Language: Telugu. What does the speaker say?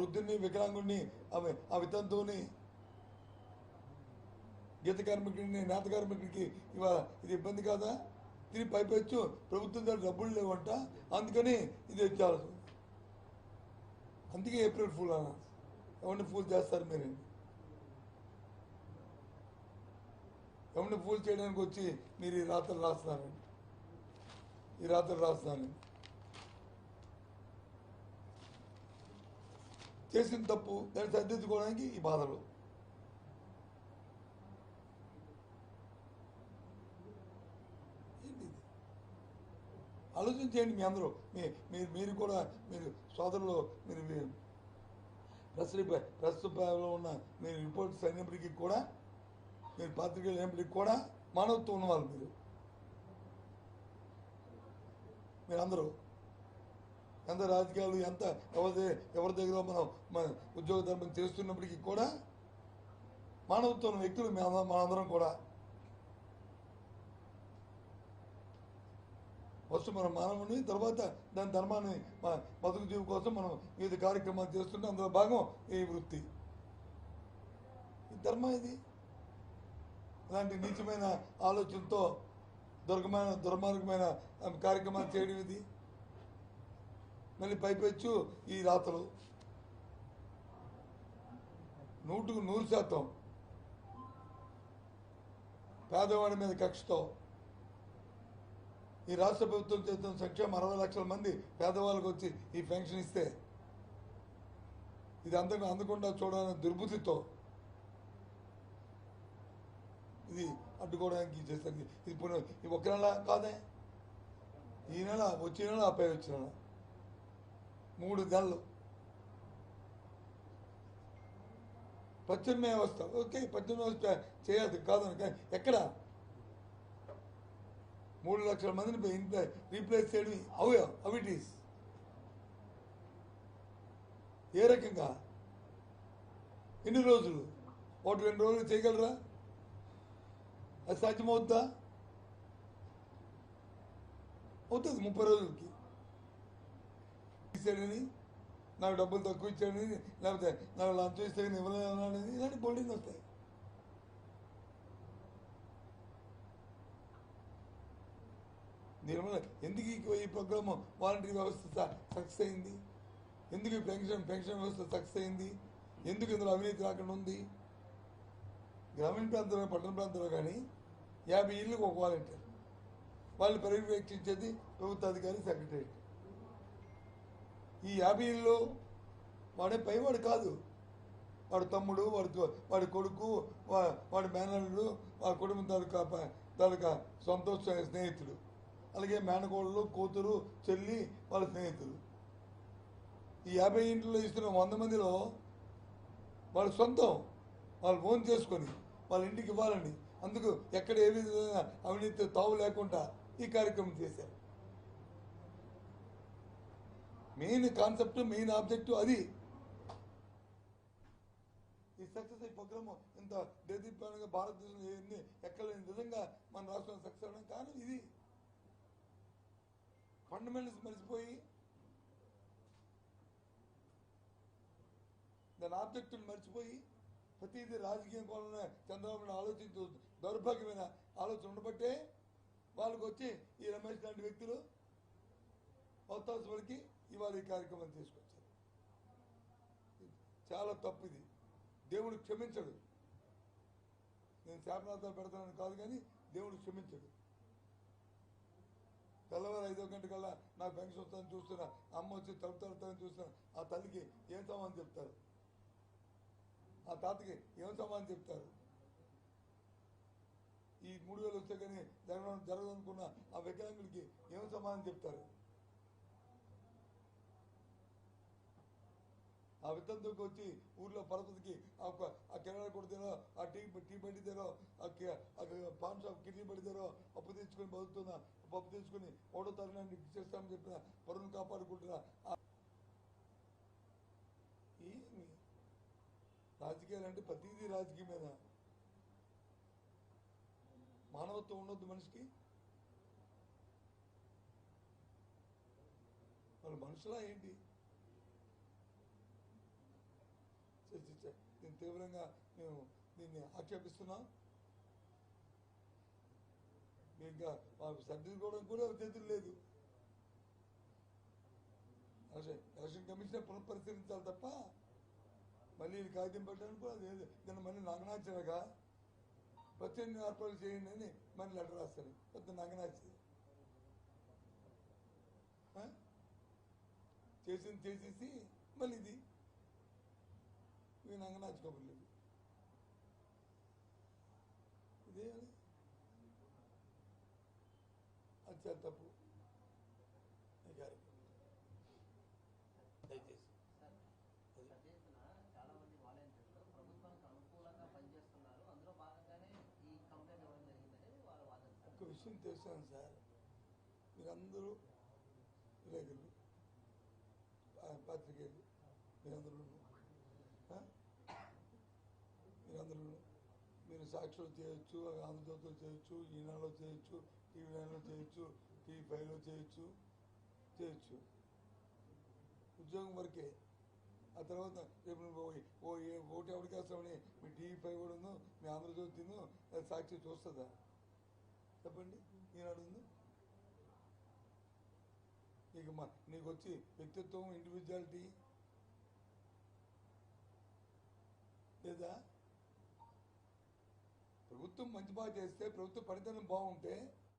బుద్ధుడిని వికలాంగుడిని అవి ఆ వితంతువుని గీత కార్మికుడిని నేత కార్మికుడికి ఇవాళ ఇది ఇబ్బంది కాదా? తిని పైపెచ్చు ప్రభుత్వం దగ్గర డబ్బులు లేవంట. అందుకని ఇది చాలా అందుకే ఏప్రిల్ ఫూల్ అన్న ఎవరిని ఫూల్ చేస్తారు మీరు? ఎవరిని ఫూల్ చేయడానికి వచ్చి మీరు ఈ రాత్రులు రాస్తున్నారండి ఈ రాత్రులు రాస్తున్నారండి చేసిన తప్పు దాన్ని సరిదిద్దుకోవడానికి ఈ బాధలు. ఏంటి ఆలోచన చేయండి మీ అందరూ. మీ మీరు మీరు కూడా మీరు సోదరులు మీరు మీ ప్రెస్ ప్రస్తుతంలో ప్రెస్ ఉన్న మీరు రిపోర్ట్స్ అయినప్పటికీ కూడా మీరు పాత్రికలు అయినప్పటికీ కూడా మానవత్వం ఉన్నవాళ్ళు మీరు. మీరందరూ ఎంత రాజకీయాలు ఎంత ఎవరి ఎవరి దగ్గర మనం మన ఉద్యోగ ధర్మం చేస్తున్నప్పటికీ కూడా మానవత్వం వ్యక్తులు మనందరం కూడా. ఫస్ట్ మనం మానవుని తర్వాత దాని ధర్మాన్ని బతుకు జీవి కోసం మనం వివిధ కార్యక్రమాలు చేస్తుంటే అందులో భాగం ఈ వృత్తి. ఈ ధర్మం ఇది. ఇలాంటి నీచమైన ఆలోచనతో దుర్గమైన దుర్మార్గమైన కార్యక్రమాలు చేయడం ఇది. మళ్ళీ పైపెచ్చు ఈ రాతలు. నూటుకు నూరు శాతం. పేదవాడి మీద కక్షతో. ఈ రాష్ట్ర ప్రభుత్వం చేస్తున్న సంక్షేమం అరవై లక్షల మంది పేదవాళ్ళకి వచ్చి ఈ పెన్షన్ ఇస్తే. ఇది అందరికి అందకుండా చూడాలనే దుర్బుద్ధితో. ఇది అడ్డుకోవడానికి చేస్తారు ఇది ఇప్పుడు ఒక్క నెల కాదే? ఈ నెల వచ్చే నెల ఆ పై వచ్చిన నెల. మూడు నెలలు పశ్చిమ వ్యవస్థ ఓకే పశ్చిమ వ్యవస్థ చేయాలి కాదని ఎక్కడ? మూడు లక్షల మందిని ఇంత రీప్లేస్ చేయడం అవి అవిటీస్ ఏ రకంగా? ఎన్ని రోజులు? ఒకటి రెండు రోజులు చేయగలరా? అది సాధ్యమవుద్దా? అవుతుంది ముప్పై రోజులకి. ఇచ్చాడని నాకు డబ్బులు తక్కువ ఇచ్చాడని లేకపోతే నాకు లంచం ఇస్తే ఇవ్వలేదని ఇలాంటి బోల్డింగ్ వస్తాయి. నిర్మల ఎందుకు ఈ- ఈ ప్రోగ్రామ్ వాలంటరీ వ్యవస్థ సక్సెస్ అయింది? ఎందుకు ఈ పెన్షన్ పెన్షన్ వ్యవస్థ సక్సెస్ అయింది? ఎందుకు ఇందులో అవినీతి రాకుండా ఉంది? గ్రామీణ ప్రాంతంలో పట్టణ ప్రాంతంలో కానీ యాభై ఇళ్ళకి ఒక వాలంటీర్. వాళ్ళు పర్యవేక్షించేది ప్రభుత్వ అధికారి సెక్రటరీ. ఈ యాభై ఇళ్ళు వాడే పైవాడు కాదు. వాడి తమ్ముడు వాడి వాడి కొడుకు వా- వాడి మేనల్లుడు వాడి కుటుంబం తాలూకా ప- తాలూకా సొంత స్నేహితుడు. అలాగే మేనకోడలు కూతురు చెల్లి వాళ్ళ స్నేహితులు. ఈ యాభై ఇంట్లో ఇస్తున్న వంద మందిలో వాళ్ళ సొంతం వాళ్ళు ఫోన్ చేసుకొని వాళ్ళ ఇంటికి ఇవ్వాలని అందుకు ఎక్కడ ఏ విధంగా అవినీతి తావు లేకుండా ఈ కార్యక్రమం చేశారు. మెయిన్ కాన్సెప్ట్ మెయిన్ ఆబ్జెక్టివ్ అది. ఈ సక్సెస్ ఈ ప్రోగ్రామ్ ఇంత దేదీప్యానంగా భారతదేశంలో ఎన్ని ఎక్కడ నిజంగా విధంగా మన రాష్ట్రం సక్సెస్ అవడం కారణం ఇది. ఫండమెంటల్స్ మర్చిపోయి దాని ఆబ్జెక్టుని మర్చిపోయి ప్రతిదీ రాజకీయం కోణంలో చంద్రబాబు నాయుడు ఆలోచించు దౌర్భాగ్యమైన ఆలోచన ఉండబట్టే వాళ్ళకు వచ్చి ఈ రమేష్ లాంటి వ్యక్తులు అవతాల్సి వరకు ఇవాళ ఈ కార్యక్రమం తీసుకొచ్చారు. చాలా తప్పు ఇది దేవుడు క్షమించడు. నేను శాపనార్థాలు పెడతానని కాదు కానీ దేవుడు క్షమించడు. తెల్లవారు ఐదో గంటకల్లా నాకు పెన్షన్ వస్తుందని చూస్తున్నా అమ్మ వచ్చి తలుపు తలుపుతానని చూస్తున్నా ఆ తల్లికి ఏం సమాధానం చెప్తారు? ఆ తాతకి ఏం సమాధానం చెప్తారు? ఈ మూడు వేలు వస్తే కానీ జరగడం జరగదనుకున్న ఆ వికలాంగులకి ఏం సమాధానం చెప్తారు? ఆ వితంతుకి వచ్చి ఊర్లో పరపతికి ఆ కిరాణా కొడితేనో ఆ టీ టీ బండి తెరో ఆ పాన్ షాప్ కిడ్నీ బండి తెరో అప్పు తెచ్చుకొని బతుకుతున్నా అప్పు తెచ్చుకొని ఒకటో తరణాన్ని చేస్తామని చెప్పిన పరువును కాపాడుకుంటున్నా ఏమి రాజకీయాలు అంటే ప్రతిదీ రాజకీయమేనా మానవత్వం ఉండొద్దు మనిషికి. వాళ్ళు మనుషులా ఏంటి చే- దీన్ని తీవ్రంగా మేము దీన్ని ఆక్షేపిస్తున్నాం. ఇంకా మాకు సర్దించుకోవడం కూడా చేతులు లేదు. ఎలక్షన్ కమిషన్ పునఃపరిశీలించాలి తప్ప మళ్ళీ ఇది కాగితం పెట్టడానికి కూడా లేదు. దాన్ని మళ్ళీ నగనాచనగా ప్రత్యేక ఏర్పాటు చేయండి అని మళ్ళీ లెటర్ రాస్తారు పెద్ద నగనాచి చేసింది చేసేసి మళ్ళీ ఇది ఇవి కబుర్లు ఇవి ఇదే అది చాలా తప్పు. దయచేసి. చాలా మంది వాలంటీర్లు ప్రభుత్వానికి అనుకూలంగా పనిచేస్తున్నారు. అందులో భాగంగానే ఈ కంప్లైంట్ ఇవ్వడం జరిగిందని వాళ్ళ వాదన సార్. ఒక్క విషయం తెలుసాను సార్. మీరందరూ విలేకరులు పాత్రికేయులు మీరందరూ మీరు సాక్షిలో చేయొచ్చు ఆంధ్రజ్యోతిలో చేయొచ్చు ఈనాడులో చేయొచ్చు టీవీ నైన్లో చేయొచ్చు టీవీ ఫైవ్లో చేయొచ్చు చేయొచ్చు. ఉద్యోగం వరకే. ఆ తర్వాత రేపు నువ్వు ఓ- ఓ ఏ ఓటు ఎవరికి వేస్తామని మీ టీవీ ఫైవ్ కూడా ఉందో మీ ఆంధ్రజ్యోతి ఉందో, సాక్షి చూస్తుందా? చెప్పండి ఈనాడు ఉందో? నీకు మా నీకు వచ్చి వ్యక్తిత్వం ఇండివిజువాలిటీ లేదా? ప్రభుత్వం మంచి బాగా చేస్తే ప్రభుత్వ పరిధనం బాగుంటే